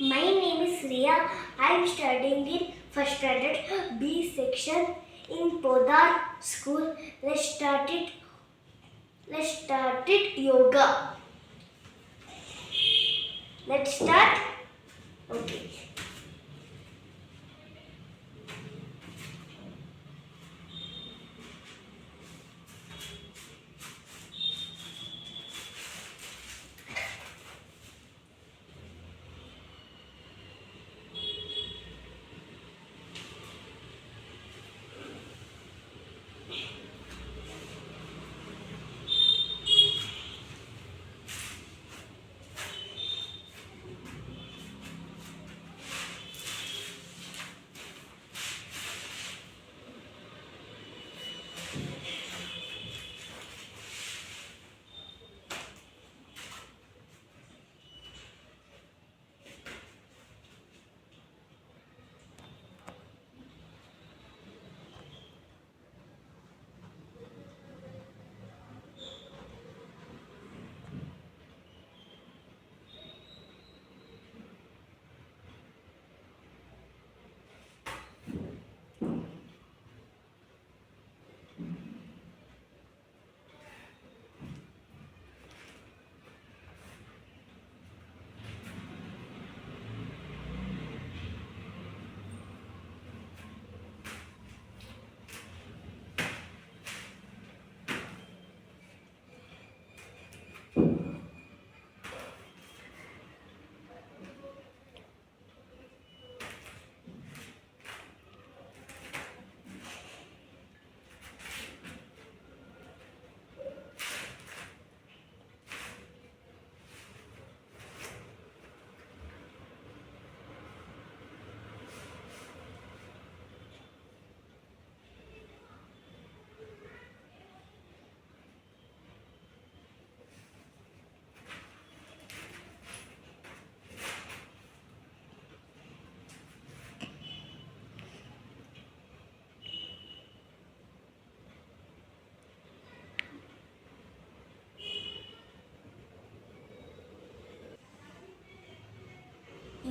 My name is Riya. I am studying in first standard B section in Podar school. Let's start it. Let's start it yoga. Let's start. Okay.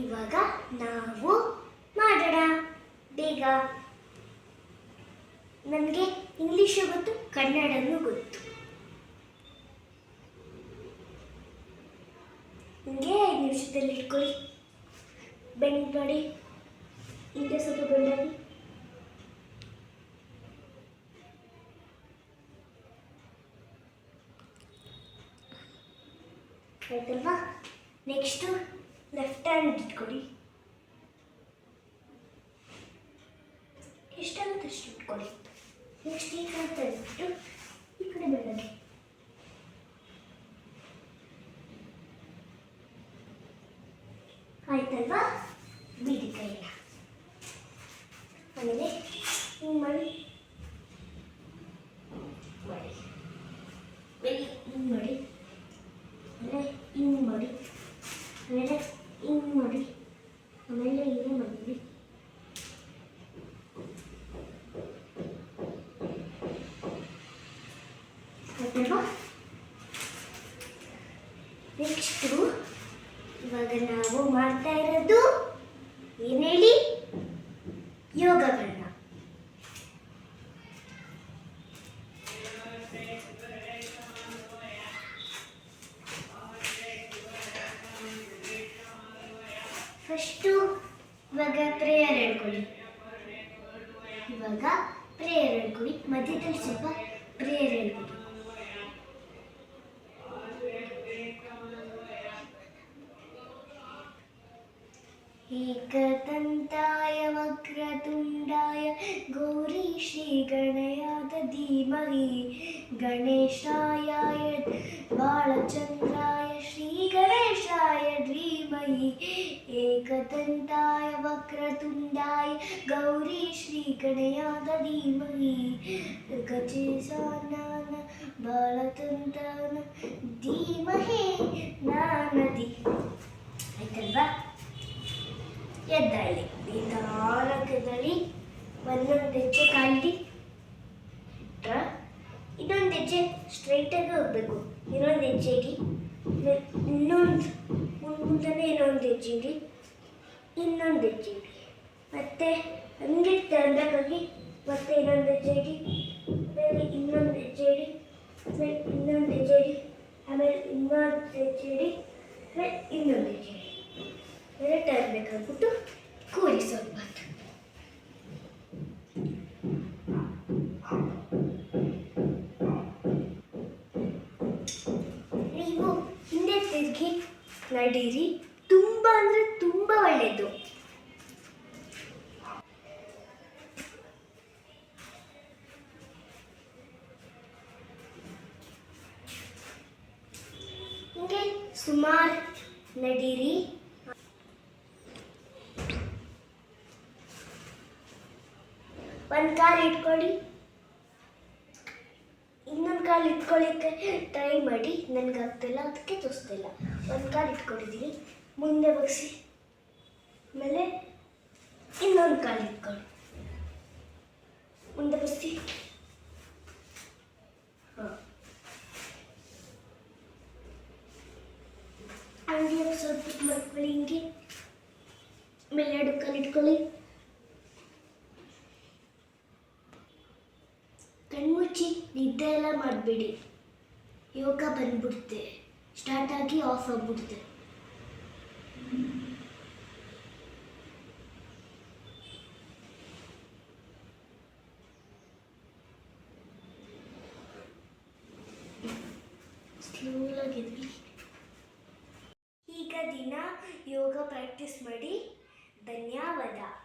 ಇವಾಗ ನಾವು ಮಾಡೋಣ. ಬೇಗ. ನನಗೆ English ಗೊತ್ತು, ಕನ್ನಡನೂ ಗೊತ್ತು. ನನಗೆ ಐದು ನಿಮಿಷದಲ್ಲಿ ಇಟ್ಕೊಳ್ಳಿ. ಬೆಂಡ್ ಮಾಡಿ. ಹಿಂದೆ ಸ್ವಲ್ಪ ಬೆಂಡಾಗಿ ಆಯ್ತಲ್ವಾ? ನೆಕ್ಸ್ಟು ಲೆಫ್ಟ್ ಹ್ಯಾಂಡ್ ಇಟ್ಕೊಳ್ಳಿ ಎಷ್ಟಾಗುತ್ತೆ ಅಷ್ಟು ಇಟ್ಕೊಳ್ಳಿ ನೆಕ್ಸ್ಟ್ ಈ ಕಡೆ ಈ ಕಡೆ ಬೆಳಗ್ಗೆ ಆಯ್ತಲ್ವಾ? ಬಿಡಿ ಕೈಯ ಆಮೇಲೆ ಹಿಂಗೆ ಮಾಡಿ ಮಾಡಿ ಹಿಂಗೆ ಮಾಡಿ ಆಮೇಲೆ ಹಿಂಗೆ ಮಾಡಿ ಆಮೇಲೆ ಹಿಂಗೆ ಮಾಡಿ ಆಮೇಲೆ ಹಿಂಗೆ ಮಾಡಿ ಆಯ್ತಲ್ವಾ ನೆಕ್ಸ್ಟು ಇವಾಗ ನಾವು ಮಾಡ್ತಾ ಇರೋದು ಏನು ಹೇಳಿ? ಯೋಗಗಳನ್ನ ಫಸ್ಟು ಇವಾಗ ಪ್ರೇಯರ್ ಹೇಳ್ಕೊಳ್ಳಿ. ಇವಾಗ ಪ್ರೇಯರ್ ಹೇಳ್ಕೊಳ್ಳಿ. ಮಧ್ಯದಲ್ಲಿ ಸ್ವಲ್ಪ ಪ್ರೇಯರ್ ಹೇಳ್ಕೊಳ್ಳಿ एकदन्ताय वक्रतुण्डाय गौरी श्रीगणयात धीमहि गणेशायाय बालचन्द्राय श्रीगणेशाय धीमहि एकदन्ताय वक्रतुण्डाय गौरी श्रीगणयात धीमहि गजेशानान बालतन्त्रान धीमहि नानधि ಎದ್ದಾಳಿ ನಿಧಾನಕ್ಕದಲ್ಲಿ ಒಂದೊಂದು ಹೆಜ್ಜೆ ಕಾಲಿ ಇಟ್ರ ಇನ್ನೊಂದು ಹೆಜ್ಜೆ ಸ್ಟ್ರೈಟಾಗಿ ಹೋಗ್ಬೇಕು. ಇನ್ನೊಂದು ಹೆಜ್ಜೆಗೆ. ಇನ್ನೊಂದು ಮುಂದೆ ಇನ್ನೊಂದು ಹೆಜ್ಜೆ ಇಡಿ ಇನ್ನೊಂದು ಹೆಜ್ಜೆ ಇಡಿ ಮತ್ತೆ ಹಂಗೆ ತಂದಕ್ಕಾಗಿ ಮತ್ತೆ ಇನ್ನೊಂದು ಹೆಜ್ಜೆಗೆ. ಆಮೇಲೆ ಇನ್ನೊಂದು ಹೆಜ್ಜೆ ಇಡಿ ಆಮೇಲೆ ಇನ್ನೊಂದು ಹೆಜ್ಜೆ ಇಡಿ ಆಮೇಲೆ ಇನ್ನೊಂದು ಹೆಜ್ಜೆ ಇಡಿ ಆಮೇಲೆ ಇನ್ನೊಂದು ಹೆಜ್ಜೆ ಇಡಿ ಆಮೇಲೆ ತರಬೇಕಾಗ್ಬಿಟ್ಟು ಕೂರಿ ಸ್ವಲ್ಪ ಹೊತ್ತು. ನೀವು ಹಿಂದೆ ತಿರುಗಿ ನಡೀರಿ. ತುಂಬ ಅಂದರೆ ತುಂಬ ಒಳ್ಳೆಯದು ಸುಮಾರು ನಡೀರಿ. ಒಂದು ಕಾಲು ಇಟ್ಕೊಳ್ಳಿ. ಇನ್ನೊಂದು ಕಾಲು ಇಟ್ಕೊಳ್ಳಿಕ್ಕೆ ಟ್ರೈ ಮಾಡಿ. ನನಗೆ ಆಗ್ತಿಲ್ಲ, ಅದಕ್ಕೆ ತೋರಿಸ್ತಿಲ್ಲ. ಒಂದು ಕಾಲು ಇಟ್ಕೊಂಡಿದ್ದೀನಿ ಮುಂದೆ ಬಗ್ಸಿ ಆಮೇಲೆ ಇನ್ನೊಂದು ಕಾಲು ಇಟ್ಕೊಳ್ಳಿ. ಮುಂದೆ ಬಗ್ಸಿ ಹಾಂ. ಹಂಗೆ ಸ್ವಲ್ಪ ಮಕ್ಕಳು ಹಿಂಗೆ ಆಮೇಲೆ ಎರಡು ಕಾಲು ಇಟ್ಕೊಳ್ಳಿ. ಮಾಡಬೇಡಿ. ಯೋಗ ಬಂದ್ಬಿಡುತ್ತೆ ಸ್ಟಾರ್ಟ್ ಆಗಿ ಆಫ್ ಆಗ್ಬಿಡುತ್ತೆ ಈಗ ದಿನ ಯೋಗ ಪ್ರಾಕ್ಟೀಸ್ ಮಾಡಿ ಧನ್ಯವಾದ.